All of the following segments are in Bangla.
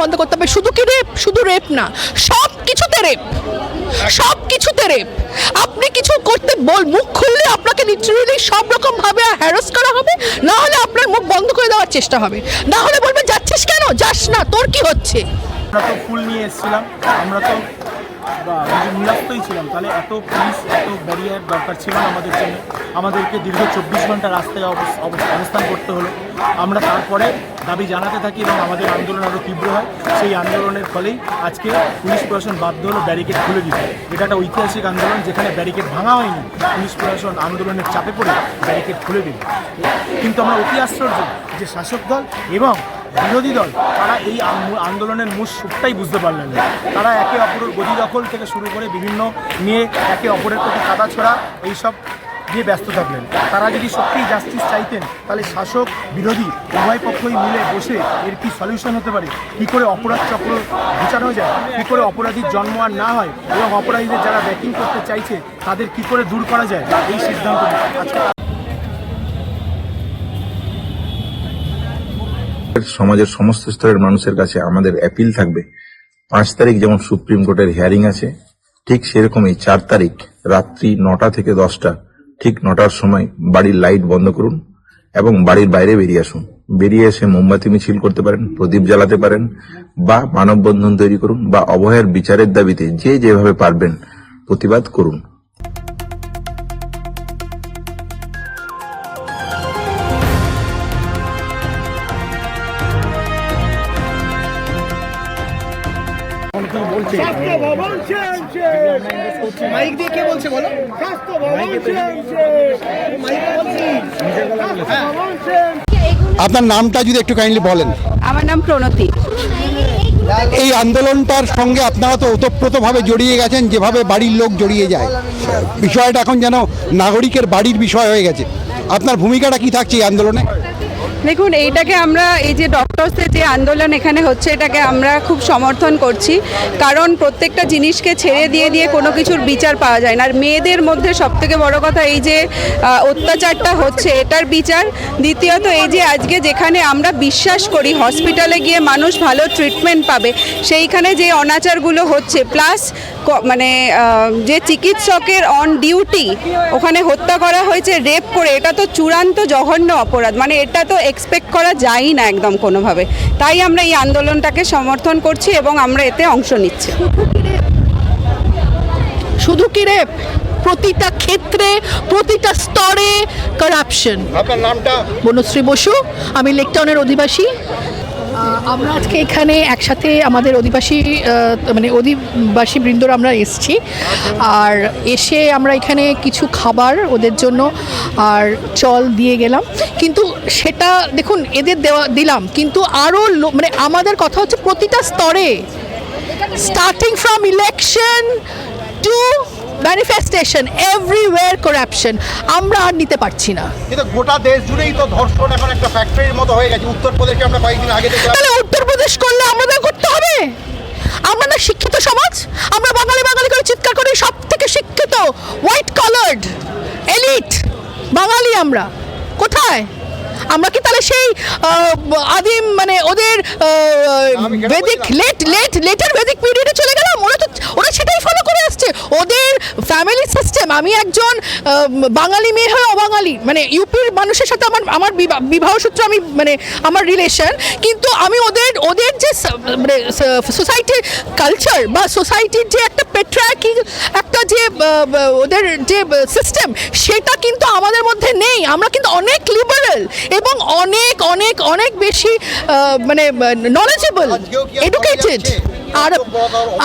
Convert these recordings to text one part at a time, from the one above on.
বন্ধ করতে হবে। শুধু কি রেপ শুধু রেপ না সব কিছুতে রেপ সব কিছুতে রেপ আপনি কিছু করতে বল, মুখ খুললে আপনাকে লিটারেলি সব রকম ভাবে হ্যারাস করা হবে না হলে আপনার মুখ বন্ধ করে দেওয়ার চেষ্টা হবে। না হলে বলবে যাচ্ছিস কেন? যাস না, তোর কি হচ্ছে? আমরা তো ফুল নিয়ে এসেছিলাম, আমরা তো বা, নিরাপদই ছিলাম। তাহলে এত পুলিশ এত ব্যারিয়ার দরকার ছিল না আমাদের জন্য। আমাদেরকে দীর্ঘ চব্বিশ ঘণ্টা রাস্তায় অবস- অবস- অবস্থান করতে হলো। আমরা তারপরে দাবি জানাতে থাকি এবং আমাদের আন্দোলন আরও তীব্র হয়। সেই আন্দোলনের ফলেই আজকে পুলিশ প্রশাসন বাধ্য হলো ব্যারিকেড খুলে দিতে। এটা একটা ঐতিহাসিক আন্দোলন যেখানে ব্যারিকেড ভাঙা হয়নি। পুলিশ প্রশাসন আন্দোলনের চাপে পড়ে ব্যারিকেড খুলে দিল। কিন্তু আমরা অতি আশ্চর্য যে শাসক দল এবং বিরোধী দল, তারা এই আন্দোলনের মূল সুরটাই বুঝতে পারলেন না। তারা একে অপরের গদি দখল থেকে শুরু করে বিভিন্ন নিয়ে একে অপরের প্রতি কাদা ছড়া এইসব দিয়ে ব্যস্ত থাকলেন। তারা যদি সত্যিই জাস্টিস চাইতেন, তাহলে শাসক, বিরোধী উভয় পক্ষই মিলে বসে এর কি সলিউশন হতে পারে? কী করে অপরাধ চক্র ঘুচানো যায়? কী করে অপরাধীর জন্ম আর না হয়? এবং অপরাধীদের যারা ব্যাকিং করতে চাইছে, তাদের কি করে দূর করা যায়? এই সিদ্ধান্ত নিতে। আজকে সমাজের সমস্ত স্তরের মানুষের কাছে আমাদের অ্যাপিল থাকবে। পাঁচ তারিখ যেমন সুপ্রিম কোর্টের হিয়ারিং আছে, ঠিক সেরকমই চার তারিখ রাত্রি নটা থেকে দশটা, ঠিক নটার সময় বাড়ির লাইট বন্ধ করুন এবং বাড়ির বাইরে বেরিয়ে আসুন। বেরিয়ে এসে মোমবাতি মিছিল করতে পারেন, প্রদীপ জ্বালাতে পারেন বা মানববন্ধন তৈরি করুন বা অভয়ের বিচারের দাবিতে যে যেভাবে পারবেন প্রতিবাদ করুন। বলছে? মাইক দিয়ে কে বলছে বলো? আপনার নামটা যদি একটু কাইন্ডলি বলেন। আমার নাম প্রণতি। এই আন্দোলনটার সঙ্গে আপনারা তো ওতপ্রোতভাবে জড়িয়ে গেছেন যেভাবে বাড়ির লোক জড়িয়ে যায়। বিষয়টা এখন যেন নাগরিকের বাড়ির বিষয় হয়ে গেছে। আপনার ভূমিকাটা কি থাকছে এই আন্দোলনে? দেখুন, এইটাকে আমরা এই যে ডক্টরসের যে আন্দোলন এখানে হচ্ছে, এটাকে আমরা খুব সমর্থন করছি। কারণ প্রত্যেকটা জিনিসকে ছেড়ে দিয়ে দিয়ে কোনো কিছুর বিচার পাওয়া যায় না। আর মেয়েদের মধ্যে সবথেকে বড় কথা এই যে অত্যাচারটা হচ্ছে, এটার বিচার। দ্বিতীয়ত এই যে আজকে যেখানে আমরা বিশ্বাস করি হসপিটালে গিয়ে মানুষ ভালো ট্রিটমেন্ট পাবে, সেইখানে যে অনাচারগুলো হচ্ছে প্লাস মানে যে চিকিৎসকের অন ডিউটি ওখানে হত্যা করা হয়েছে রেপ করে, এটা তো চূড়ান্ত জঘন্য অপরাধ। মানে এটা তো এক্সপেক্ট করা যায়ই না একদম কোনোভাবে। তাই আমরা এই আন্দোলনটাকে সমর্থন করছি এবং আমরা এতে অংশ নিচ্ছি। শুধু কি রে? প্রতিটা ক্ষেত্রে প্রতিটা স্তরে করাপশন আপনার নামটা? বনশ্রী বসু আমি লেকটাউনের অধিবাসী। আমরা আজকে এখানে একসাথে আমাদের অধিবাসী মানে অধিবাসী বৃন্দরা আমরা এসছি। আর এসে আমরা এখানে কিছু খাবার ওদের জন্য আর চল দিয়ে গেলাম। কিন্তু সেটা দেখুন, এদের দেওয়া, দিলাম। কিন্তু আরও মানে আমাদের কথা হচ্ছে প্রতিটা স্তরে। Starting from election to manifestation everywhere corruption আমরা আর নিতে পারছি না। কিন্তু গোটা দেশ জুড়েই তো ধর্ষণ এখন একটা ফ্যাক্টরির মতো হয়ে গেছে। উত্তরপ্রদেশে আমরা কয়েকদিন আগে দেখলাম। তাহলে উত্তরপ্রদেশ করলে আমাদের করতে হবে? আমরা না শিক্ষিত সমাজ? আমরা বাঙালি বাঙালি করে চিৎকার করি সব থেকে শিক্ষিত হোয়াইট কালার্ড এলিট বাঙালি আমরা। কোথায়? আমরা কি তাহলে সেই আদিম মানে ওদের Vedic late late later Vedic পিরিয়ডে চলে গেলাম? ওরা তো ওরা সেটাই ফলো করে আসছে। ওদের ফ্যামিলি সিস্টেম আমি একজন বাঙালি মেয়ে হয়ে অবাঙালি। মানে ইউপির মানুষের সাথে আমার আমার বিবাহ সূত্র আমি মানে আমার রিলেশন কিন্তু আমি ওদের ওদের যে মানে সোসাইটির কালচার বা সোসাইটির যে একটা পেট্রাকি একটা যে ওদের যে সিস্টেম সেটা কিন্তু আমাদের মধ্যে নেই। আমরা কিন্তু অনেক লিবারেল এবং অনেক অনেক অনেক বেশি মানে নলেজেবল এডুকেটেড আর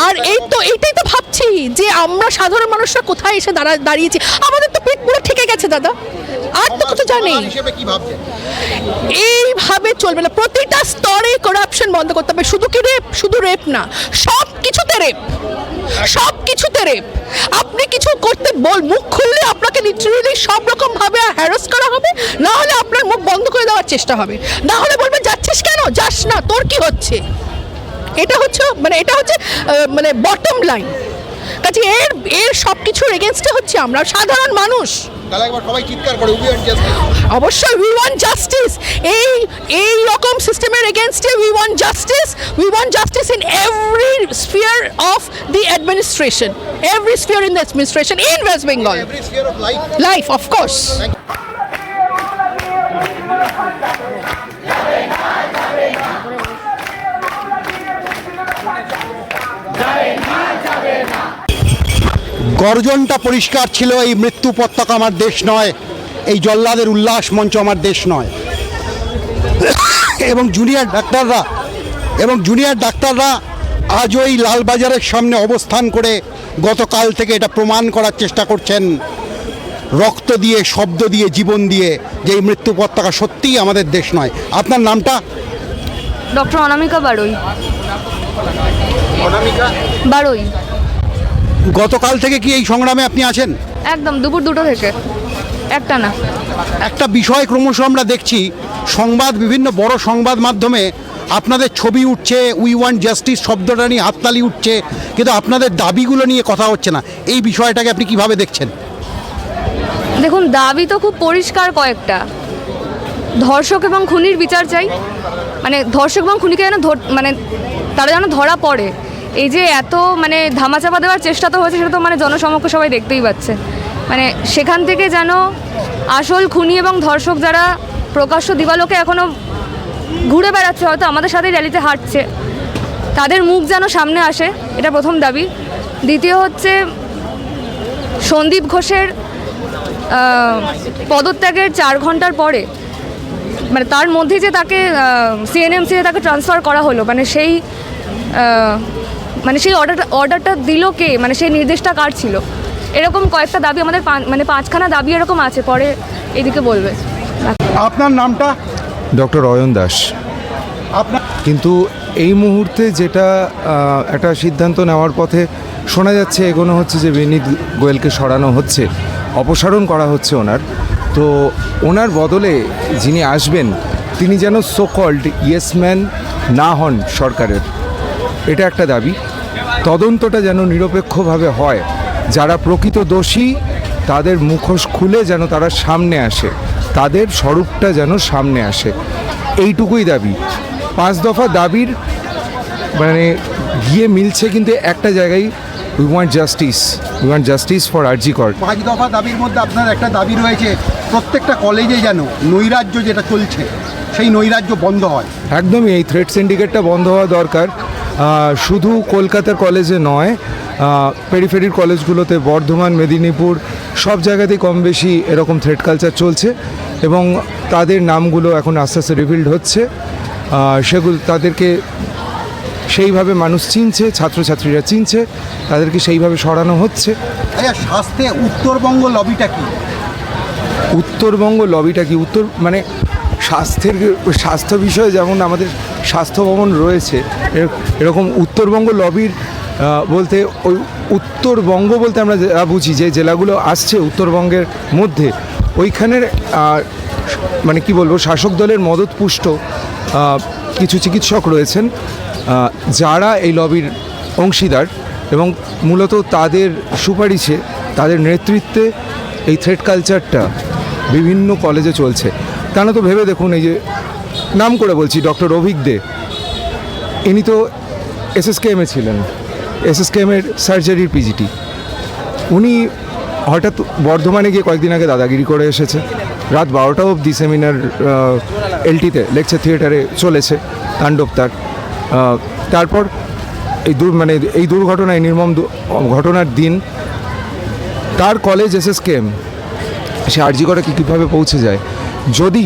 আর এই তো এইটাই তো ভাবছি যে আমরা সাধারণ মানুষরা কোথায় এসে দাঁড়া দাঁড়িয়েছি? আমাদের তো পুরো ঠেকে গেছে দাদা। আর তো কিছু জানি এইভাবে চলবে না। প্রতিটা স্তরে করাপশন বন্ধ করতে হবে। শুধু কি রেপ শুধু রেপ না। সব কিছুতে রেপ সব কিছুতে রেপ আপনি কিছু করতে বল মুখ খুললে আপনাকে লিটারেলি সব রকম ভাবে হ্যারাস করা হবে। না হলে আপনার মুখ বন্ধ করে দেওয়ার চেষ্টা হবে। না হলে বলবেন যাচ্ছিস কেন? যাস না। তোর কি হচ্ছে? এটা হচ্ছে মানে এটা হচ্ছে মানে বটম লাইন কাজে এর এর সব কিছুর এগেনস্টে হচ্ছে আমরা সাধারণ মানুষ। তাহলে একবার সবাই চিৎকার করে উই আর জাস্টিস অবশ্যই উই ওয়ান্ট জাস্টিস এই এই রকম সিস্টেমের এগেনস্টে we want justice we want justice in every sphere of the administration every sphere in the administration in West Bengal every sphere of life life of course গর্জনটা পরিষ্কার ছিল এই মৃত্যু পতাকা আমার দেশ নয় এই জল্লাদের উল্লাস মঞ্চ আমার দেশ নয়। এবং জুনিয়র ডাক্তাররা এবং জুনিয়র ডাক্তাররা আজ ওই লালবাজারের সামনে অবস্থান করে গতকাল থেকে এটা প্রমাণ করার চেষ্টা করছেন। রক্ত দিয়ে শব্দ দিয়ে জীবন দিয়ে যে এই মৃত্যু পতাকা সত্যিই আমাদের দেশ নয়। আপনার নামটা? ডক্টর অনামিকা বারুই। বারুই। গতকাল থেকে কি এই সংগ্রামে আপনি আছেন? একদম দুপুর দুটো থেকে। একটা না। একটা বিষয় ক্রমশ আমরা দেখছি সংবাদ বিভিন্ন বড় সংবাদ মাধ্যমে আপনাদের ছবি উঠছে উই ওয়ান্ট জাস্টিস শব্দটা নিয়ে হাততালি উঠছে কিন্তু আপনাদের দাবিগুলো নিয়ে কথা হচ্ছে না। এই বিষয়টাকে আপনি কীভাবে দেখছেন? দেখুন দাবি তো খুব পরিষ্কার কয়েকটা। ধর্ষক এবং খুনির বিচার চাই। মানে ধর্ষক এবং খুনিকে যেন মানে তারা যেন ধরা পড়ে। এই যে এত মানে ধামাচাপা দেওয়ার চেষ্টা তো হয়েছে, সেটা তো মানে জনসমক্ষ সবাই দেখতেই পাচ্ছে। মানে সেখান থেকে যেন আসল খুনি এবং ধর্ষক যারা প্রকাশ্য দিবালোকে এখনও ঘুরে বেড়াচ্ছে, হয়তো আমাদের সাথেই র্যালিতে হাঁটছে, তাদের মুখ যেন সামনে আসে, এটা প্রথম দাবি। দ্বিতীয় হচ্ছে সন্দীপ ঘোষের পদত্যাগের চার ঘণ্টার পরে মানে তার মধ্যে যে তাকে সিএনএমসিতে তাকে ট্রান্সফার করা হলো মানে সেই মানে সেই অর্ডারটা অর্ডারটা দিল কে? মানে সেই নির্দেশটা কার ছিল? এরকম কয়েকটা দাবি আমাদের পাঁচ- মানে পাঁচখানা দাবি এরকম আছে পরে এদিকে বলবে। আপনার নামটা? ডক্টর অয়ন দাস। আপনার কিন্তু এই মুহূর্তে যেটা একটা সিদ্ধান্ত নেওয়ার পথে শোনা যাচ্ছে এগোনো হচ্ছে যে বিনীত গোয়েলকে সরানো হচ্ছে অপসারণ করা হচ্ছে ওনার। তো ওনার বদলে যিনি আসবেন তিনি যেন সো কল্ড ইয়েসম্যান না হন সরকারের। এটা একটা দাবি। তদন্তটা যেন নিরপেক্ষভাবে হয়। যারা প্রকৃত দোষী তাদের মুখোশ খুলে যেন তারা সামনে আসে। তাদের স্বরূপটা যেন সামনে আসে। এইটুকুই দাবি। পাঁচ দফা দাবির মানে গিয়ে মিলছে কিন্তু একটা জায়গায় we want justice we want justice for RG Kar পাঁচ দফা দাবির মধ্যে আপনার একটা দাবি রয়েছে প্রত্যেকটা কলেজে যেন নৈরাজ্য যেটা চলছে সেই নৈরাজ্য বন্ধ হয়। একদমই এই থ্রেড সিন্ডিকেটটা বন্ধ হওয়া দরকার। শুধু কলকাতার কলেজে নয় পেরিফেরির কলেজগুলোতে বর্ধমান মেদিনীপুর সব জায়গাতেই কম বেশি এরকম থ্রেড কালচার চলছে এবং তাদের নামগুলো এখন আস্তে আস্তে রিভিল্ড হচ্ছে। সেগুলো তাদেরকে সেইভাবে মানুষ চিনছে ছাত্রছাত্রীরা চিনছে তাদেরকে সেইভাবে সরানো হচ্ছে। আচ্ছা স্বাস্থ্যে উত্তরবঙ্গ লবিটা কি? উত্তরবঙ্গ লবিটা কি? উত্তর মানে স্বাস্থ্যের স্বাস্থ্য বিষয়ে যেমন আমাদের স্বাস্থ্য ভবন রয়েছে। এর- এরকম উত্তরবঙ্গ লবির বলতে ওই উত্তরবঙ্গ বলতে আমরা বুঝি যে জেলাগুলো আসছে উত্তরবঙ্গের মধ্যে। ওইখানের মানে কি বলব, শাসক দলের মদতপুষ্ট কিছু চিকিৎসক রয়েছেন যারা এই লবির অংশীদার এবং মূলত তাদের সুপারিশে, তাদের নেতৃত্বে এই থ্রেড কালচারটা বিভিন্ন কলেজে চলছে। কেন তো ভেবে দেখুন এই যে নাম করে বলছি, ডক্টর অভিক দে। ইনি তো এসএসকেএমে ছিলেন এসএসকেএমের সার্জারির পিজিটি। উনি হঠাৎ বর্ধমানে গিয়ে কয়েকদিন আগে দাদাগিরি করে এসেছে। রাত বারোটা অবধি সেমিনার এলটিতে, লেকচার থিয়েটারে চলেছে, তাণ্ডব তার। তারপর এই দুর মানে এই দুর্ঘটনায়, নির্মম ঘটনার দিন তার কলেজ এসএসকেএম, সে আর্জি করা কি, কীভাবে পৌঁছে যায়? যদি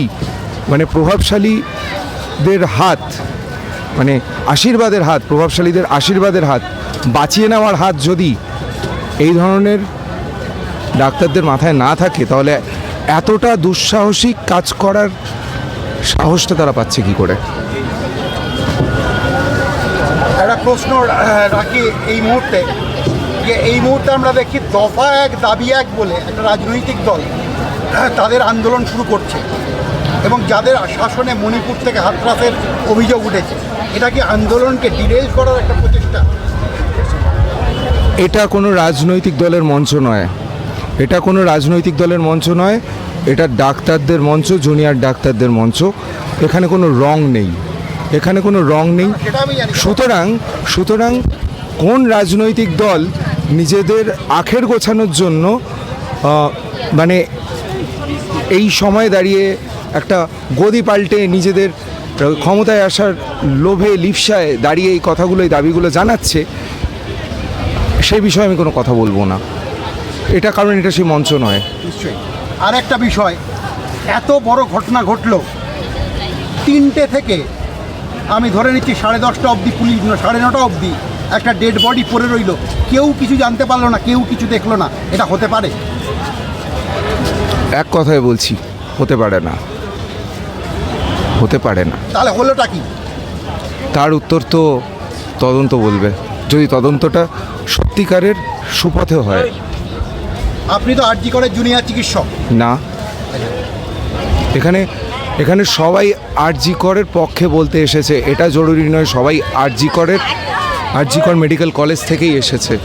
মানে প্রভাবশালীদের হাত মানে আশীর্বাদের হাত, প্রভাবশালীদের আশীর্বাদের হাত বাঁচিয়ে নেওয়ার হাত যদি এই ধরনের ডাক্তারদের মাথায় না থাকে, তাহলে এতটা দুঃসাহসিক কাজ করার সাহসটা তারা পাচ্ছে কি করে? একটা প্রশ্ন রাখি এই মুহূর্তে যে এই মুহূর্তে আমরা দেখি দফা এক, দাবি এক বলে একটা রাজনৈতিক দল তাদের আন্দোলন শুরু করছে। এবং যাদের শাসনে মণিপুর থেকে হাতরাসের অভিযোগ উঠেছে এটা কি আন্দোলনকে ডিরেল করার একটা প্রচেষ্টা? এটা কোনো রাজনৈতিক দলের মঞ্চ নয়। এটা কোনো রাজনৈতিক দলের মঞ্চ নয় এটা ডাক্তারদের মঞ্চ জুনিয়র ডাক্তারদের মঞ্চ। এখানে কোনো রং নেই। এখানে কোনো রং নেই। সুতরাং সুতরাং কোন রাজনৈতিক দল নিজেদের আখের গোছানোর জন্য মানে এই সময় দাঁড়িয়ে একটা গদি পাল্টে নিজেদের ক্ষমতায় আসার লোভে লিপসায় দাঁড়িয়ে এই কথাগুলো এই দাবিগুলো জানাচ্ছে সেই বিষয়ে আমি কোনো কথা বলব না। এটা কারণ এটা সেই মঞ্চ নয়। নিশ্চয়ই। আর একটা বিষয় এত বড় ঘটনা ঘটলো তিনটে থেকে আমি ধরে নিচ্ছি সাড়ে দশটা অবধি পুলিশ না, সাড়ে নটা অবধি একটা ডেড বডি পড়ে রইল। কেউ কিছু জানতে পারল না কেউ কিছু দেখল না। এটা হতে পারে? এক কথায় বলছি হতে পারে না। হতে পারে না। তাহলে হলোটা কি? তার উত্তর তো তদন্ত বলবে। যদি তদন্তটা সত্যিকারের সুপথে হয়। আপনি তো আরজি করে জুনিয়র চিকিৎসক। না। এখানে এখানে সবাই আরজি করের পক্ষে বলতে এসেছে। এটা জরুরি নয় সবাই আরজি করের আরজি কর মেডিকেল কলেজ থেকেই এসেছে।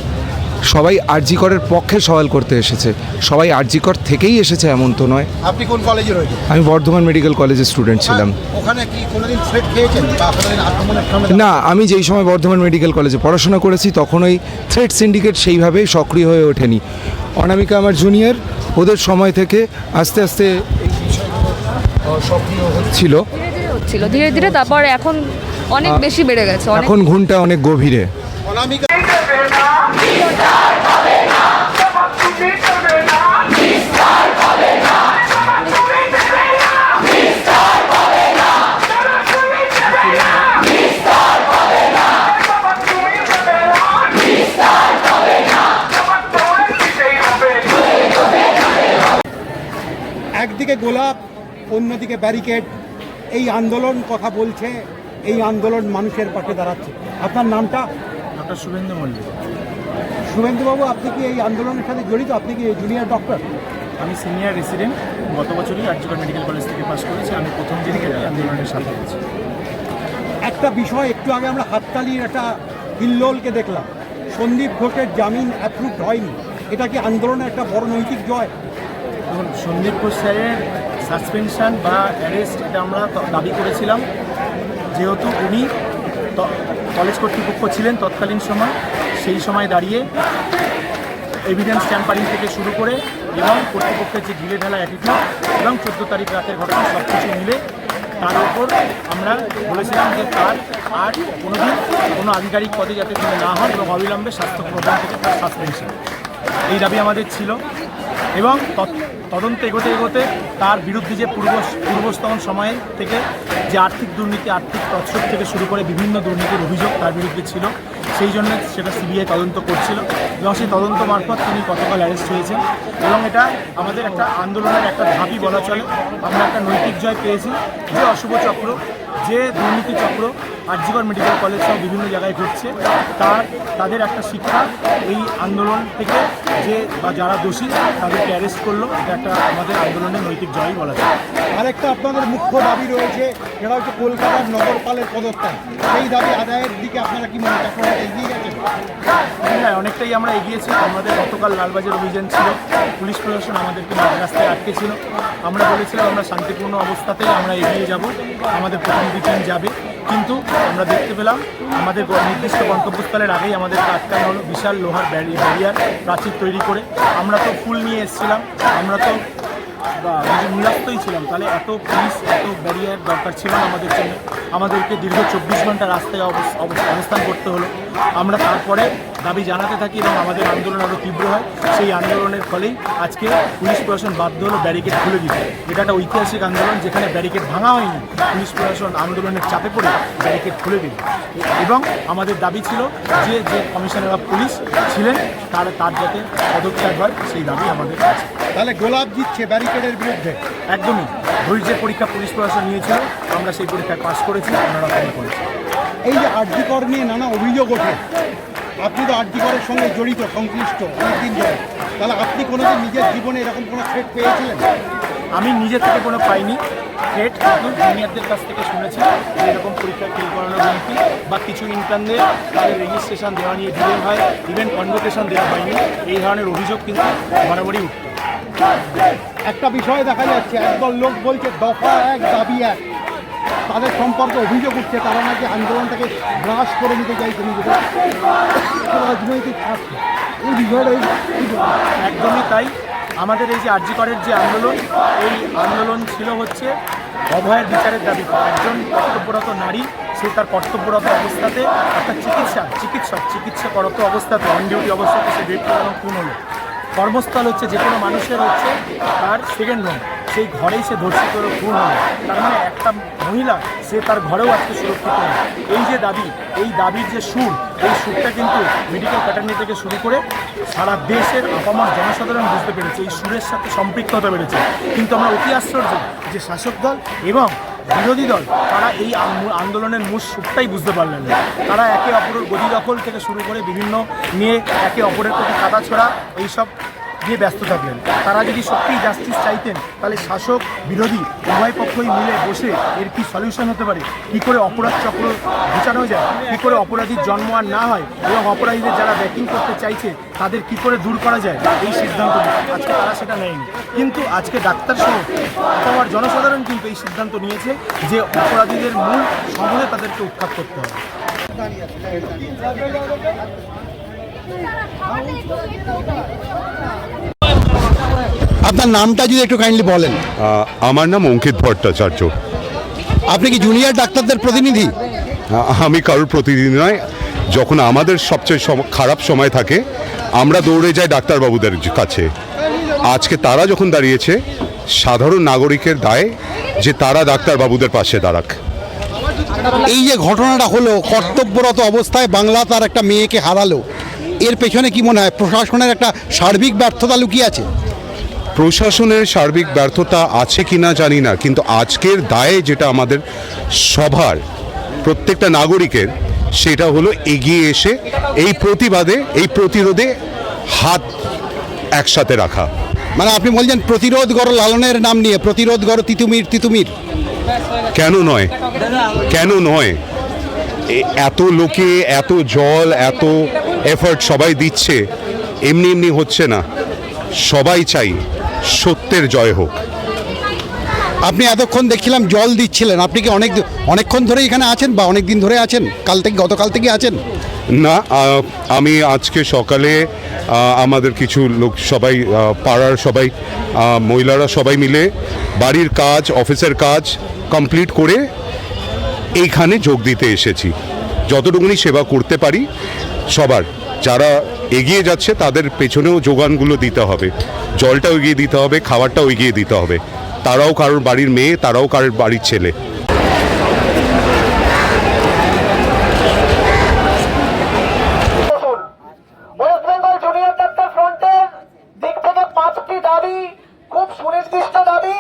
সবাই আরজি করের পক্ষে সওয়াল করতে এসেছে। সবাই আরজি কর থেকেই এসেছে এমন তো নয়। আপনি কোন কলেজে রয়েছেন? আমি বর্ধমান মেডিকেল কলেজের স্টুডেন্ট ছিলাম। ওখানে কি কোনোদিন থ্রেট খেয়েছেন বা কোনোদিন আক্রমণের সামনে না আমি যেই সময় বর্ধমান মেডিকেল কলেজে পড়াশোনা করেছি তখন ওই থ্রেড সিন্ডিকেট সেইভাবে সক্রিয় হয়ে ওঠেনি। অনামিকা আমার জুনিয়র ওদের সময় থেকে আস্তে আস্তে সক্রিয় হচ্ছিল। ধীরে ধীরে ধীরে ধীরে তারপর এখন অনেক বেশি বেড়ে গেছে এখন ঘুমটা অনেক গভীরে। একদিকে গোলাপ, অন্যদিকে ব্যারিকেড। এই আন্দোলন কথা বলছে, এই আন্দোলন মানুষের পাশে দাঁড়াচ্ছে। আপনার নামটা? ডক্টর শুভেন্দু মল্লিক। শুভেন্দুবাবু আপনি কি এই আন্দোলনের সাথে জড়িত? আপনি কি জুনিয়র ডক্টর আমি সিনিয়র রেসিডেন্ট গত বছরই আর্যকর মেডিকেল কলেজ থেকে পাশ করেছি। আমি প্রথম দিন থেকে আন্দোলনের সাথে আছি একটা বিষয় একটু আগে আমরা হাততালির একটা হিল্লোলকে দেখলাম। সন্দীপ ঘোষের জামিন অ্যাপ্রুভড হয়নি। এটা কি আন্দোলনের একটা বড় নৈতিক জয়? দেখুন সন্দীপ ঘোষ স্যারের সাসপেনশন বা অ্যারেস্ট এটা আমরা দাবি করেছিলাম। যেহেতু উনি কলেজ কর্তৃপক্ষ ছিলেন তৎকালীন সময়, সেই সময় দাঁড়িয়ে এভিডেন্স ট্যাম্পারিং থেকে শুরু করে এবং কর্তৃপক্ষের যে ঢিলে ঢালা অ্যাটিটিউড এবং চোদ্দ তারিখ রাতের ঘটনা সব কিছু মিলে তার উপর আমরা বলেছিলাম যে তার আর কোনোদিন কোনো আধিকারিক পদে যাতে তিনি না হন এবং অবিলম্বে স্বাস্থ্য প্রোগ্রাম থেকে তার সাসপেনশন এই দাবি আমাদের ছিল এবং তৎ- তদন্ত এগোতে এগোতে তার বিরুদ্ধে যে পূর্ব পূর্বস্তন সময়ে থেকে যে আর্থিক দুর্নীতি, আর্থিক তৎসব থেকে শুরু করে বিভিন্ন দুর্নীতির অভিযোগ তার বিরুদ্ধে ছিল, সেই জন্য সেটা সিবিআই তদন্ত করছিল এবং সেই তদন্ত মারফত তিনি গতকাল অ্যারেস্ট হয়েছেন এবং এটা আমাদের একটা আন্দোলনের একটা ধাপই বলা চলে। আমরা একটা নৈতিক জয় পেয়েছি যে অশুভ চক্র, যে দুর্নীতি চক্র আরজিগড় মেডিকেল কলেজ সহ বিভিন্ন জায়গায় ঘটছে, তার, তাদের একটা শিক্ষা এই আন্দোলন থেকে যে বা যারা দোষী তাদেরকে অ্যারেস্ট করল। এটা একটা আমাদের আন্দোলনের নৈতিক জয়ই বলা যায়। আরেকটা আপনাদের মুখ্য দাবি রয়েছে সেটা হচ্ছে কলকাতার নগরপালের পদত্যাগ। সেই দাবি আদায়ের দিকে আপনারা কি মনে আপনারা এগিয়ে গেছেন? হ্যাঁ অনেকটাই আমরা এগিয়েছি। আমাদের গতকাল লালবাজার অভিযান ছিল। পুলিশ প্রশাসন আমাদেরকে রাস্তায় আটকে ছিল। আমরা বলেছিলাম আমরা শান্তিপূর্ণ অবস্থাতেই আমরা এগিয়ে যাব। আমাদের প্রতিনিধি টিম যাবে। কিন্তু আমরা দেখতে পেলাম আমাদের নির্দিষ্ট গন্তব্যস্থলের আগেই আমাদেরকে আটকানো হলো বিশাল লোহার ব্যারি- ব্যারিয়ার প্রাচীর তৈরি করে। আমরা তো ফুল নিয়ে এসেছিলাম। আমরা তো নিরাপত্তই ছিলাম। তাহলে এত পুলিশ, এত ব্যারিয়ার দরকার ছিল না আমাদের জন্য। আমাদেরকে দীর্ঘ চব্বিশ ঘণ্টা রাস্তায় অবস- অবস- অবস্থান করতে হলো। আমরা তারপরে দাবি জানাতে থাকি এবং আমাদের আন্দোলন আরও তীব্র হয় সেই আন্দোলনের ফলেই আজকে পুলিশ প্রশাসন বাধ্য হলো ব্যারিকেড খুলে দিতে। এটা একটা ঐতিহাসিক আন্দোলন যেখানে ব্যারিকেড ভাঙা হয়নি পুলিশ প্রশাসন আন্দোলনের চাপে পড়ে ব্যারিকেড খুলে দিল। এবং আমাদের দাবি ছিল যে যে কমিশনার অফ পুলিশ ছিলেন তার তার যাতে পদত্যাগ হয় সেই দাবি আমাদের আছে। তাহলে গোলাপ দিচ্ছে ব্যারিকেডের বিরুদ্ধে? একদমই। ধৈর্যের পরীক্ষা পুলিশ প্রশাসন নিয়েছিল আমরা সেই পরীক্ষায় পাশ করেছি ওনারা করেছি এই যে আর্যিকর নিয়ে নানা অভিযোগ ওঠে। আপনি তো আর্যিকরের সঙ্গে জড়িত সংশ্লিষ্ট অনেকদিন ধরে। তাহলে আপনি কোনোদিন নিজের জীবনে এরকম কোনো থ্রেট পেয়েছিলেন? আমি নিজের থেকে কোনো পাইনি। থ্রেট কিন্তু জুনিয়রদের কাছ থেকে শুনেছি এরকম পরীক্ষা ফেল করানোর হুমকি বা কিছু ইন্টারনের তাদের রেজিস্ট্রেশন দেওয়া নিয়ে ডিলে হয় ইভেন কনভোকেশন দেওয়া হয়নি। এই ধরনের অভিযোগ কিন্তু বরাবরই উঠত। একটা বিষয় দেখা যাচ্ছে একদল লোক বলছে দফা এক দাবি এক। তাদের সম্পর্কে অভিযোগ উঠছে, তারা নাকি আন্দোলনটাকে গ্রাস করে নিতে চাইছে রাজনৈতিক এই বিষয়টা একদমই তাই। আমাদের এই যে আর্জি করের যে আন্দোলন, এই আন্দোলন ছিল হচ্ছে অভয়ের বিচারের দাবি একজন কর্তব্যরত নারী, সে তার কর্তব্যরত অবস্থাতে অর্থাৎ চিকিৎসা, চিকিৎসক, চিকিৎসকরত অবস্থাতে অন ডিউটি অবস্থাতে সে গ্রেপ্তার এবং খুন হলো কর্মস্থল হচ্ছে যে কোনো মানুষের হচ্ছে তার সেকেন্ড হোম সেই ঘরেই সে ধর্ষিত খুন হলো তার মানে একটা মহিলা, সে তার ঘরেও আজকে সুরক্ষিত নয়। এই যে দাবি, এই দাবির যে সুর, এই সুরটা কিন্তু মেডিকেল প্যাটার্নি থেকে শুরু করে সারা দেশের আপামর জনসাধারণ বুঝতে পেরেছে। এই সুরের সাথে সম্পৃক্ততা বেড়েছে কিন্তু আমরা অতি আশ্চর্য যে শাসক দল এবং বিরোধী দল, তারা এই আন্দোলনের মূল সুরটাই বুঝতে পারলেন না। তারা একে অপরের গদি দখল থেকে শুরু করে বিভিন্ন নিয়ে একে অপরের প্রতি কাদা ছড়া, এইসব দিয়ে ব্যস্ত থাকলেন। তারা যদি সত্যিই জাস্টিস চাইতেন, তাহলে শাসক, বিরোধী উভয় পক্ষই মিলে বসে এর কি সলিউশন হতে পারে? কি করে অপরাধ চক্র ঘুচানো যায়? কি করে অপরাধীর জন্ম আর না হয়? এবং অপরাধীদের যারা ব্যাকিং করতে চাইছে, তাদের কি করে দূর করা যায়? এই সিদ্ধান্ত আজকে তারা সেটা নেয়নি। কিন্তু আজকে ডাক্তার সহ অথবা জনসাধারণ কিন্তু এই সিদ্ধান্ত নিয়েছে যে অপরাধীদের মূল সমূলে তাদেরকে উৎখাত করতে হবে। আপনার নামটা যদি একটু কাইন্ডলি বলেন। আমার নাম অঙ্কিত ভট্টাচার্য। আপনি কি জুনিয়র ডাক্তারদের প্রতিনিধি? আমি কারোর প্রতিনিধি নয়। যখন আমাদের সবচেয়ে খারাপ সময় থাকে আমরা দৌড়ে যাই ডাক্তারবাবুদের কাছে। আজকে তারা যখন দাঁড়িয়েছে সাধারণ নাগরিকের দায় যে তারা ডাক্তারবাবুদের পাশে দাঁড়াক। এই যে ঘটনাটা হলো কর্তব্যরত অবস্থায় বাংলা তার একটা মেয়েকে হারালো। এর পেছনে কি মনে হয়? প্রশাসনের একটা সার্বিক ব্যর্থতা লুকিয়ে আছে? প্রশাসনের সার্বিক ব্যর্থতা আছে কিনা জানি না কিন্তু আজকের দায়ে যেটা আমাদের সভার প্রত্যেকটা নাগরিকের সেটা হলো এগিয়ে এসে এই প্রতিবাদে এই প্রতিরোধে হাত একসাথে রাখা। মানে আপনি বলছেন প্রতিরোধ গড় লালনের নাম নিয়ে প্রতিরোধ গড় তিতুমির তিতুমির। কেন নয়? কেন নয়? এত লোকে এত জল এত এফর্ট সবাই দিচ্ছে এমনি এমনি হচ্ছে না। সবাই চাই সত্যের জয় হোক। আপনি এতক্ষণ দেখছিলাম জল দিচ্ছিলেন। আপনি কি অনেক অনেকক্ষণ ধরে এখানে আছেন বা অনেক দিন ধরে আছেন? কাল থেকে গতকাল থেকে আছেন? না আমি আজকে সকালে আমাদের কিছু লোক সবাই পাড়ার সবাই মহিলারা সবাই মিলে বাড়ির কাজ অফিসের কাজ কমপ্লিট করে এইখানে যোগ দিতে এসেছি। যতটুকুনি সেবা করতে পারি সবার। যারা এগিয়ে যাচ্ছে, তাদের পেছনেও যোগানগুলো দিতে হবে। জলটাও এগিয়ে দিতে হবে, খাবারটাও এগিয়ে দিতে হবে। তারাও কারোর বাড়ির মেয়ে, তারাও কারোর বাড়ির ছেলে ওয়েস্ট বেঙ্গল জুনিয়র ডাক্তার ফ্রন্টের দিক থেকে পাঁচটি দাবি খুব সুনির্দিষ্ট দাবি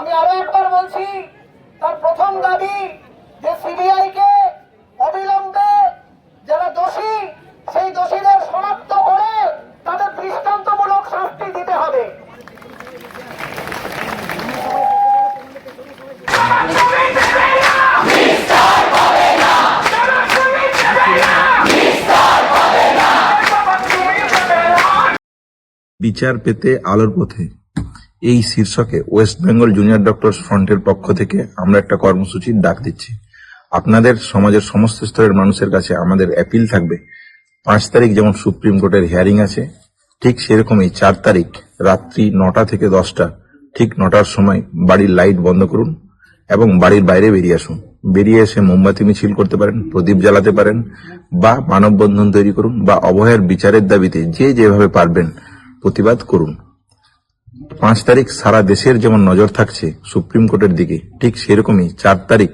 আমি আরও একবার বলছি তার প্রথম দাবি যে সিবিআই কে অবিলম্বে যারা দোষী সেই দোষীদের শনাক্ত করে তাদের দৃষ্টান্তমূলক শাস্তি দিতে হবে বিচার পেতে আলোর পথে। এই শীর্ষকে ওয়েস্ট বেঙ্গল জুনিয়র ডক্টরস ফ্রন্টের পক্ষ থেকে আমরা একটা কর্মসূচির ডাক দিচ্ছি। আপনাদের সমাজের সমস্ত স্তরের মানুষের কাছে আমাদের অ্যাপিল থাকবে। পাঁচ তারিখ যেমন সুপ্রিম কোর্টের হিয়ারিং আছে, ঠিক সেরকমই চার তারিখ রাত্রি নটা থেকে দশটা, ঠিক নটার সময় বাড়ির লাইট বন্ধ করুন এবং বাড়ির বাইরে বেরিয়ে আসুন। বেরিয়ে এসে মোমবাতি মিছিল করতে পারেন, প্রদীপ জ্বালাতে পারেন বা মানববন্ধন তৈরি করুন বা অভয়ের বিচারের দাবিতে যে যেভাবে পারবেন প্রতিবাদ করুন। পাঁচ তারিখ সারা দেশের যেমন নজর থাকছে সুপ্রিম কোর্টের দিকে, ঠিক সেরকমই চার তারিখ